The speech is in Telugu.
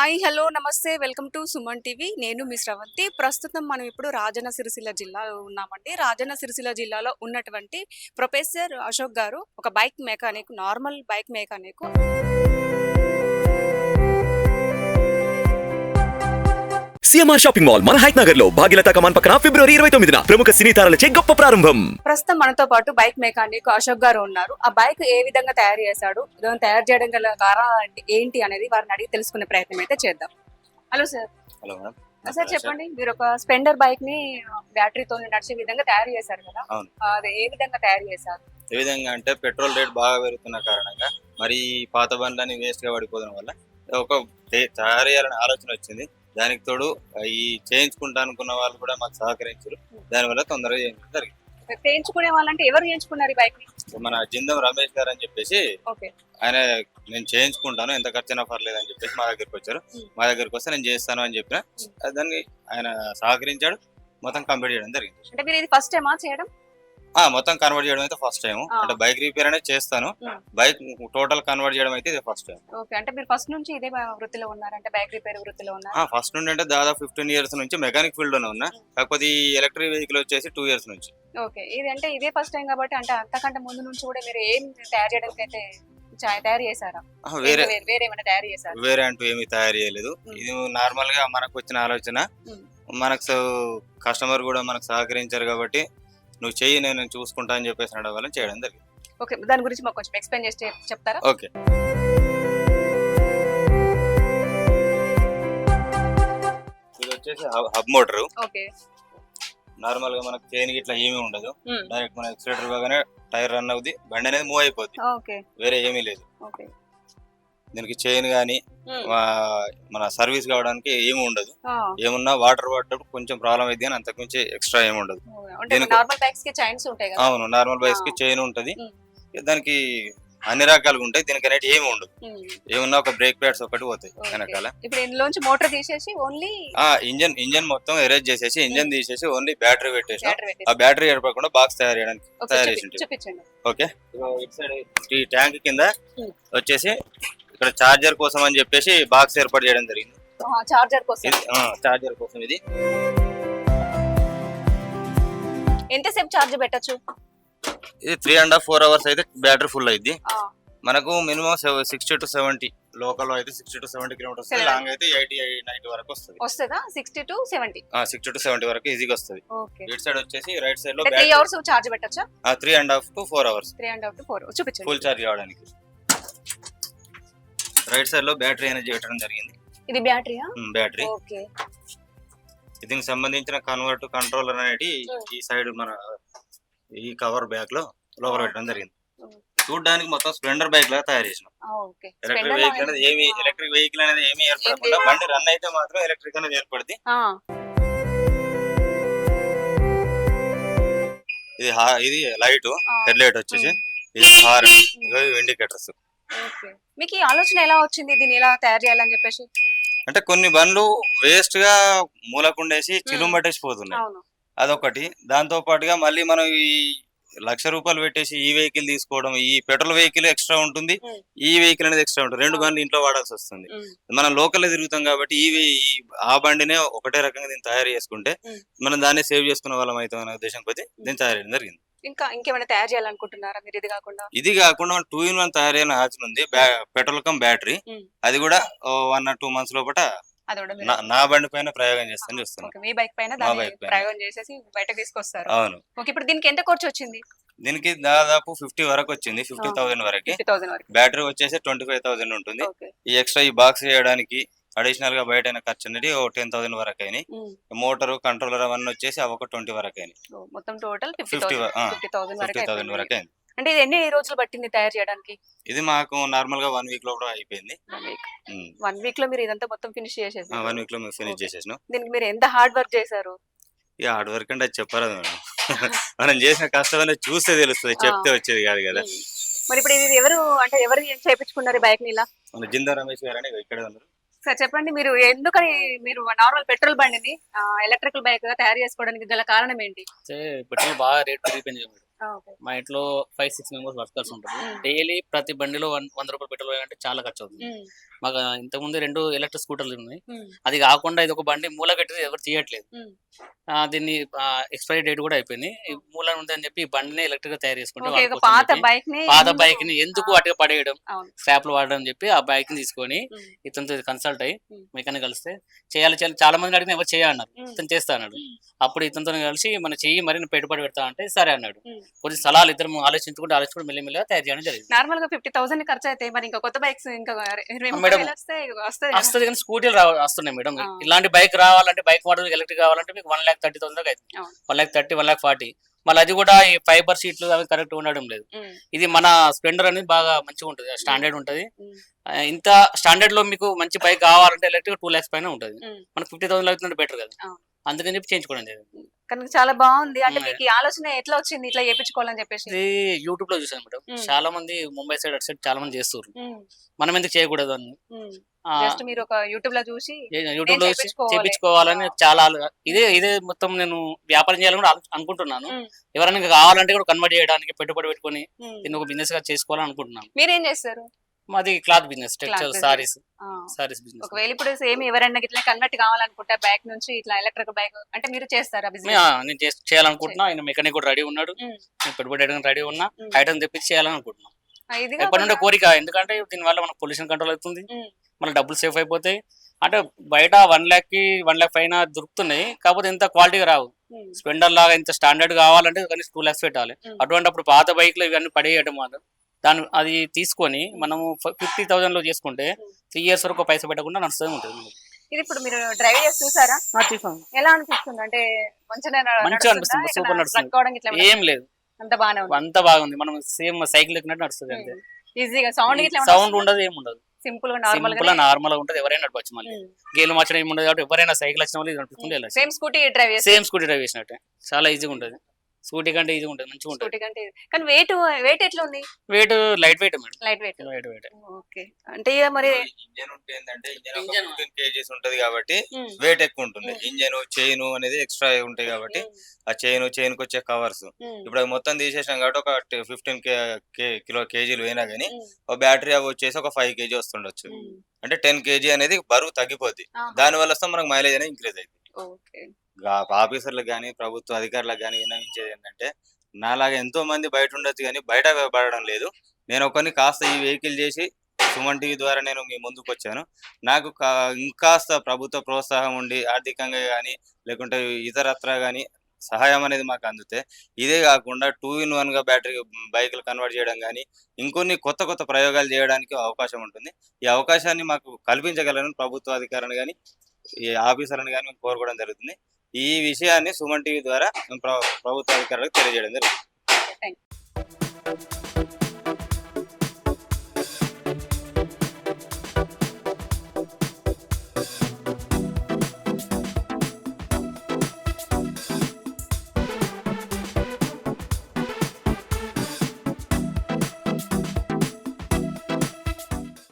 Hi hello namaste welcome to Suman TV. నేను మీ శ్రవంతి ప్రస్తుతం మనం ఇప్పుడు రాజన్న సిరిసిల్ల జిల్లాలో ఉన్నామండి. రాజన్న సిరిసిల్ల జిల్లాలో ఉన్నటువంటి ప్రొఫెసర్ అశోక్ గారు ఒక bike mechanic normal bike mechanic. CMR shopping mall మన హైట్ నగర్లో భాగ్యలత కమాన్ పక్కన ఫిబ్రవరి ఇరవై తొమ్మిదిన ప్రముఖ సినీ తారలచే గొప్ప ప్రారంభం. ప్రస్తుతం మనతో పాటు బైక్ మెకానిక్ అశోక్ గారు ఉన్నారు. ఆ బైక్ ఏ విధంగా తయారు చేశాడు? దాన్ని తయారు చేయడం గల కారణాలు ఏంటి- ఏంటి అనేది వారిని అడిగి తెలుసుకునే ప్రయత్నం అయితే చేద్దాం. Hello sir. Hello madam sir చెప్పండి. మీరు ఒక స్పెండర్ బైక్ని బ్యాటరీతో నడిచే విధంగా తయారు చేశారు కదా. అవును. అది ఏ విధంగా తయారు చేశారు? ఏ విధంగా అంటే పెట్రోల్ రేట్ బాగా పెరుగుతున్న కారణంగా మరి పాత బండ్లని వేస్ట్గా పడిపోవడం వల్ల ఒక తయారు చేయాలని ఆలోచన వచ్చింది. దానికి తోడు ఈ చేయించుకుంటా అనుకున్న వాళ్ళు కూడా మాకు సహకరించారు. దానివల్ల తొందరగా చేయించడం జరిగింది. చేయించుకునే వాళ్ళంటే ఎవరు చేయించుకున్నారు ఈ బైక్ని? మన జిందం రమేష్ గారు అని చెప్పేసి ఓకే. ఆయన నేను చేయించుకుంటాను ఎంత ఖర్చైనా పర్లేదు అని చెప్పేసి మా దగ్గరికి వచ్చారు. మా దగ్గరికి వస్తే నేను చేస్తాను అని చెప్పిన దాన్ని ఆయన సహకరించాడు మొత్తం కంప్లీట్ చేయడం జరిగింది. అంటే మీరు ఇది ఫస్ట్ టైమా చేయడం? మొత్తం కన్వర్ట్ చేయడం అయితే ఫస్ట్ టైం. అంటే బైక్ రిపేర్ అనేది చేస్తాను. Hmm. బైక్ టోటల్ కన్వర్ట్ చేయడం అయితే ఇది ఫస్ట్ టైం ఓకే అంటే మీరు ఫస్ట్ నుంచి ఇదే వృత్తిలో ఉన్నారంటే బైక్ రిపేర్ వృత్తిలో ఉన్నారు? ఫస్ట్ నుండి అంటే దాదాపు ఫిఫ్టీన్ ఇయర్స్ నుంచి మెకానిక్ ఫీల్డ్లోనే ఉన్నా. కాకపోతే ఈ ఎలక్ట్రిక్ వెహికల్ వచ్చేసి టూ ఇయర్స్ నుంచి. ఓకే ఇది అంటే ఇదే ఫస్ట్ టైం కాబట్టి అంటే అంతకంటే ముందు నుంచి కూడా మీరు ఏం తయారు చేయడానికి అయితే తయారు చేశారా? వేరే వేరే ఏమైనా తయారు చేశారా? వేరే అంటూ ఏమీ తయారు చేయలేదు. Hmm. ఇది నార్మల్గా మనకు వచ్చిన ఆలోచన. Hmm. మనకు కస్టమర్ కూడా మనకు సహకరించారు కాబట్టి నువ్వు చెయ్యి నేను చూసుకుంటా అని చెప్పేసి అనడం వల్ల చేయడం జరిగింది. ఓకే దాని గురించి మాకు కొంచెం ఎక్స్ప్లెయిన్ చేసి చెప్- చెప్తారా? ఓకే. ఇది వచ్చేసి హబ్ మోటార్. ఓకే. నార్మల్గా మనకు చైన్ ఇట్లా ఏమీ ఉండదు. డైరెక్ట్ మన ఎక్సిలేటర్ ఇవ్వగానే టైర్ రన్ అవుద్ది బండి అనేది మూవ్ అయిపోద్ది. ఓకే. వేరే ఏమీ లేదు. ఓకే. దీనికి చైన్ కానీ ఉమ్, మన సర్వీస్ కావడానికి ఏమి ఉండదు. ఏమున్నా వాటర్ పడ్డప్పుడు కొంచెం ప్రాబ్లం అయింది కానీ అంతకుమించి ఎక్స్ట్రా ఏమి ఉండదు. అవును నార్మల్ బైక్స్కి చైన్ ఉంటది. దానికి అన్ని రకాలుగా ఉంటాయి దీనికి అనేది ఏమి ఉండదు. ఏమున్నా ఒక బ్రేక్ ప్యాడ్స్ ఒకటి పోతాయి. వెనకాల. ఇప్పుడు ఇందులోంచి మోటార్ తీసేసి ఓన్లీ ఇంజన్ ఇంజన్ మొత్తం ఎరేజ్ చేసేసి ఇంజన్ తీసేసి ఓన్లీ బ్యాటరీ పెట్టేసి ఆ బ్యాటరీ ఏర్పడకుండా బాక్స్ తయారు చేయడానికి తయారు చేసి ఓకే. ఈ ట్యాంక్ కింద. వచ్చేసి ఇక్కడ చార్జర్ కోసం అని చెప్పేసి బాక్స్ ఏర్పాటు చేయడం జరిగింది. చార్జర్ కోసం. ఇది చార్జర్ కోసం ఇది. ఎంతసేపు చార్జ్ పెట్టచ్చు? ఇది three and half four hours అయితే బ్యాటరీ ఫుల్ అయింది మనకు minimum sixty to seventy local అయితే sixty to seventy kilometres. Long అయితే ఎయిటీ నైన్టీ వరకు వస్తుంది. వస్తుందా? Sixty to seventy sixty to seventy వరకు ఈజీగా వస్తుంది. ఇటు సైడ్ వచ్చేసి రైట్ సైడ్లో త్రీ అవర్స్ చార్జ్ పెట్టచ్చా? Three and half to four hours three and half to four చూపించండి. ఫుల్ ఛార్జ్ కావడానికి. రైట్ సైడ్లో బ్యాటరీ అనేది పెట్టడం జరిగింది. ఇది బ్యాటరీయా? బ్యాటరీ. ఓకే. దీనికి సంబంధించిన కన్వర్ట్ కంట్రోలర్ అనేది. ఈ సైడ్ మన ఈ కవర్ బ్యాగ్లో లోపల పెట్టడం జరిగింది. చూడడానికి మొత్తం స్ప్లెండర్ బైక్ లాగా తయారు చేసినాం. ఎలక్ట్రిక్ వెహికల్ అనేది ఏమి ఎలక్ట్రిక్ వెహికల్ అనేది ఏమి ఏర్పడకుండా. బండి రన్ అయితే మాత్రం ఎలక్ట్రిక్ అనేది ఏర్పడింది ఇది ఇది లైట్ హెడ్ లైట్ వచ్చేసి ఇది హార్న్ ఇవి ఇండికేటర్స్ మీకు ఈ ఆలోచన ఎలా వచ్చింది? దీన్ని ఎలా తయారు చేయాలని చెప్పేసి? అంటే కొన్ని బండ్లు వేస్ట్గా మూలకుండేసి చిలుం పట్టేసి పోతున్నాయి అవును. అదొకటి. దాంతో పాటుగా మళ్ళీ మనం ఈ లక్ష రూపాయలు పెట్టేసి ఈ వెహికల్ తీసుకోవడం ఈ పెట్రోల్ వెహికల్ ఎక్స్ట్రా ఉంటుంది. ఈ వెహికల్ అనేది ఎక్స్ట్రా ఉంటుంది. రెండు. బండ్లు ఇంట్లో వాడాల్సి వస్తుంది. మనం లోకల్ తిరుగుతాం కాబట్టి ఈ ఆ బండినే ఒకటే రకంగా దీన్ని తయారు చేసుకుంటే. మనం దాన్ని సేవ్ చేసుకునే వాళ్ళం అవుతాం అనే ఉద్దేశం కొద్ది దీన్ని తయారు చేయడం జరిగింది. ఇంకా ఇంకేమైనా తయారు చేయాలనుకుంటున్నారా మీరు? ఇది కాకుండా ఇది కాకుండా టూ ఇన్ వన్ తయారు చేయని ఆలోచన ఉంది పెట్రోల్ కమ్ బ్యాటరీ. అది కూడా వన్ ఆర్ టూ మంత్స్ లోపల నా- బండి పైన ప్రయోగం చేస్తాను చూస్తున్నాను ఓకే మీ బైక్ పైన. ప్రయోగం చేసేసి బయటకు తీసుకొస్తారు. అవును. ఓకే ఇప్పుడు దీనికి ఎంత ఖర్చు వచ్చింది? దీనికి దాదాపు ఫిఫ్టీ వరకు వచ్చింది ఫిఫ్టీ థౌసండ్ వరకు. బ్యాటరీ వచ్చేసి ట్వంటీ ఫైవ్ థౌసండ్ ఉంటుంది. ఈ ఎక్స్ట్రా ఈ బాక్స్ చేయడానికి అడిషనల్గా బయట ఖర్చు అనేది ఓ టెన్ థౌసండ్ వరకు అయినాయి మోటార్ కంట్రోలర్ అవన్నీ వచ్చేసి అవి ఒక ట్వంటీ వరకు అయినాయి మొత్తం టోటల్ ఫిఫ్టీ 50 థౌసండ్ వరకు. అయింది అంటే ఇది ఎన్ని రోజులు పట్టింది తయారు చేయడానికి? ఇది మాకు నార్మల్గా వన్ వీక్లో కూడా అయిపోయింది. వన్ వీక్లో మీరు ఇదంతా మొత్తం ఫినిష్ చేసేసి వన్ వీక్లో మేము ఫినిష్. చేసేసినాం. దీనికి మీరు ఎంత హార్డ్ వర్క్ చేశారు? ఇక హార్డ్ వర్క్ అంటే చెప్పరు మేడం? మనం చేసిన కష్టం చూస్తే తెలుస్తుంది చెప్తే వచ్చేది కాదు కదా. మరి ఇప్పుడు ఇది ఎవరు అంటే ఎవరు ఏం చేయించుకున్నారు బైక్ని ఇలా? మన జిందా రమేష్ గారు అని ఇక్కడ ఉన్నారు. సార్ చెప్పండి మీరు ఎందుకని మీరు నార్మల్ పెట్రోల్ బండిని ఎలక్ట్రికల్ బైక్గా తయారు చేసుకోవడానికి గల కారణం ఏంటి? పెట్రోల్ బాగా రేట్ పెరిగిపోయింది మా ఇంట్లో ఫైవ్ సిక్స్ మెంబర్స్ వర్కర్స్ ఉంటారు. డైలీ ప్రతి బండిలో వంద రూపాయలు పెట్రోల్ అంటే చాలా ఖర్చు అవుతుంది మాకు ఇంతకుముందు రెండు ఎలక్ట్రిక్ స్కూటర్లు ఉన్నాయి. అది కాకుండా ఇది ఒక బండి మూల కట్టి ఎవరు తీయట్లేదు. దీన్ని ఎక్స్పైరీ డేట్ కూడా అయిపోయింది. మూల ఉందని చెప్పి ఈ బండిని ఎలక్ట్రిక్గా తయారు చేసుకుంటే అని పాత చెప్పి బైక్ని పాత ఎందుకు- బైక్ని ఎందుకు అటుగా పడేయడం స్క్రాప్లో వాడడం అని చెప్పి ఆ బైక్ని తీసుకొని ఇతనితో కన్సల్ట్ అయ్యి. మెకానిక్ కలిస్తే చేయాలి చేయాలి. చాలా మంది అడిగిన ఎవరు చేయన్నారు మ్మ్. ఇతను చేస్తా అన్నాడు. అప్పుడు ఇతనితో కలిసి మన చెయ్యి మరి పెట్టుబడి పెడతా అంటే సరే అన్నాడు. కొన్ని స్థలాలు ఇద్దరు ఆలోచించుకుంటూ ఆలోచించుకుంటూ మెల్లిమెల్లిగా తయారు చేయడం జరిగింది. నార్మల్గా ఫిఫ్టీ థౌసండ్ ఖర్చు అయితే మరి ఇంకా కొత్త బైక్స్ ఇంకా వస్తుంది కానీ స్కూటీలు వస్తున్నాయి మేడం. ఇలాంటి బైక్ రావాలంటే బైక్ మోడల్ ఎలక్ట్రిక్ కావాలంటే మీకు వన్ ల్యాక్ థర్టీ థౌసండ్ అవును. One lakh thirty one lakh forty. మళ్ళీ అది కూడా ఈ ఫైబర్ సీట్లు అవి కరెక్ట్ ఉండడం లేదు. ఇది మన స్ప్లెండర్ అనేది బాగా మంచిగా ఉంటుంది స్టాండర్డ్ ఉంటుంది. ఇంత స్టాండర్డ్లో మీకు మంచి బైక్ కావాలంటే ఎలక్ట్రిక్ టూ ల్యాక్స్ పైన ఉంటుంది. మనకు ఫిఫ్టీ థౌసండ్ అవుతుంది బెటర్ కదా. అందుకని చెప్పి చేయించుకోవడం జరిగింది. కానీ చాలా బాగుంది. అంటే. మీకు ఈ ఆలోచన ఎట్లా వచ్చింది? ఇట్లా చేయించుకోవాలని చెప్పేసి. ఇది యూట్యూబ్లో చూసాను మేడం. చాలా మంది ముంబై సైడ్ అటు సైడ్ చాలా మంది చేస్తారు మనం ఎందుకు చేయకూడదు అని. ఆ, జస్ట్ మీరు ఒక యూట్యూబ్లో చూసి యూట్యూబ్లో చేపించుకోవాలి. చేపించుకోవాలని చాలా ఆలు- ఇదే ఇదే మొత్తం నేను వ్యాపారం చేయాలని కూడా అను- అనుకుంటున్నాను. ఉమ్, ఎవరైనా కావాలంటే కూడా కన్వర్ట్ చేయడానికి పెట్టుబడి పెట్టుకొని ఉమ్. దీన్ని ఒక బిజినెస్గా చేసుకోవాలని అనుకుంటున్నాను. మీరేం చేస్తారు? మాది cloth business textile. Saris saris business. ఒకవేళ ఇప్పుడు సేమ్ ఎవరైనా ఇట్లా కన్వర్ట్ కావాలనుకుంటే బైక్ నుంచి ఇట్లా ఎలక్ట్రిక్ బైక్ అంటే మీరు చేస్తారా బిజినెస్? నేను చేస్- చేయాలనుకుంటున్నా ఆయన మెకానిక్ కూడా రెడీ ఉన్నాడు. నేను పెట్టుబడి పెట్టడానికి రెడీ ఉన్నా. ఐటమ్ తెప్పించి చేయాలని అనుకుంటున్నాను ఇది ఎప్పటి నుండి కోరిక ఎందుకంటే దీని వల్ల మనకు పొల్యూషన్ కంట్రోల్ అవుతుంది మన డబ్బులు సేఫ్ అయిపోతాయి. అంటే బయట వన్ ల్యాక్కి వన్ ల్యాక్ పైన దొరుకుతున్నాయి కాకపోతే ఇంత క్వాలిటీగా రావు. స్పెండర్ లాగా ఇంత స్టాండర్డ్ కావాలంటే కనీసం టూ ల్యాక్స్ పెట్టాలి. అటువంటి అప్పుడు పాత బైక్లు ఇవన్నీ పడేయడం మాత్రం దాని అది తీసుకొని మనము ఫిఫ్టీ థౌసండ్లో చేసుకుంటే. త్రీ ఇయర్స్ వరకు పైసా పెట్టకుండా నడుస్తూనే ఉంటుంది. ఇది ఇప్పుడు మీరు డ్రైవ్ చేసి చూసారా? ఆ, తీసాను. ఎలా అనిపిస్తుంది? అంటే మంచిగా మంచిగా అనిపిస్తుంది, సూపర్ నడుస్తుంది. కావడం ఇట్లా ఏమైనా? ఏం లేదు. అంత బాగానే ఉంది. అంత బాగుంది. మనం సేమ్ సైకిల్ ఎక్కినట్టు నడుస్తుంది అంతే. ఈజీగా సౌండ్ సౌండ్ ఉండదు సింపుల్గా నార్మల్ సింపుల్ నార్మల్గా ఉంటుంది. ఎవరైనా నడపచ్చు మళ్ళీ. గేలు మార్చడం ఏమి ఉండదు కాబట్టి ఎవరైనా సైకిల్ వచ్చిన వాళ్ళు నడుపుకుంటే same Scooty drive same Scooty drive చేసినట్టే. చాలా ఈజీగా ఉంటుంది. స్కూటీ కంటే ఈజీగా ఉంటుంది మంచిగా ఉంటుంది. స్కూటీ కంటే ఇది. కానీ వెయిట్ వెయిట్ ఎట్లా ఉంది? Weight light weight madam. Light weight light weight okay అంటే ఇక మరి ఇంజన్ ఉంటే ఏంటంటే ఇంజన్ Engine. ఫిఫ్టీన్ కేజీస్ ఉంటది కాబట్టి ఉమ్, వెయిట్ ఎక్కువ ఉంటుంది. Mm. ఇంజన్ చైన్ అనేది ఎక్స్ట్రా ఉంటాయి కాబట్టి ఆ చైన్ చైన్కి వచ్చే కవర్స్ ఉమ్, ఇప్పుడు మొత్తం తీసేసాం కాబట్టి ఒక ఫిఫ్టీన్ కిలో కేజీలు పోయినా కానీ ఉమ్, ఒక బ్యాటరీ అవి వచ్చేసి ఒక ఫైవ్ కేజీ వస్తుండొచ్చు. ఉమ్, అంటే టెన్ కేజీ అనేది బరువు తగ్గిపోద్ది. ఆహా. దాని వల్ల వస్తే మనకు మైలేజ్ అనేది ఇంక్రీజ్ అవుతుంది ఓకే ఆఫీసర్లకు కానీ ప్రభుత్వ అధికారులకు కానీ విన్నవించేది ఏంటంటే నాలాగా ఎంతో మంది బయట ఉండొచ్చు కానీ బయట పడడం లేదు. నేను ఒకరిని కాస్త ఈ వెహికల్ చేసి సుమన్ టీవీ ద్వారా నేను మీ ముందుకు వచ్చాను నాకు కా- ఇంకాస్త ప్రభుత్వ ప్రోత్సాహం ఉండి ఆర్థికంగా కానీ లేకుంటే ఇతరత్ర కానీ సహాయం అనేది మాకు అందితే ఇదే కాకుండా టూ ఇన్ వన్గా బ్యాటరీ బైకులు కన్వర్ట్ చేయడం కానీ ఇంకొన్ని కొత్త కొత్త ప్రయోగాలు చేయడానికి అవకాశం ఉంటుంది. ఈ అవకాశాన్ని మాకు కల్పించగలను ప్రభుత్వ అధికారులను కానీ ఈ ఆఫీసర్లను కానీ కోరుకోవడం జరుగుతుంది. ఈ విషయాన్ని సుమన్ టీవీ ద్వారా ప్రభుత్వ అధికారులకు తెలియజేయడం జరిగింది.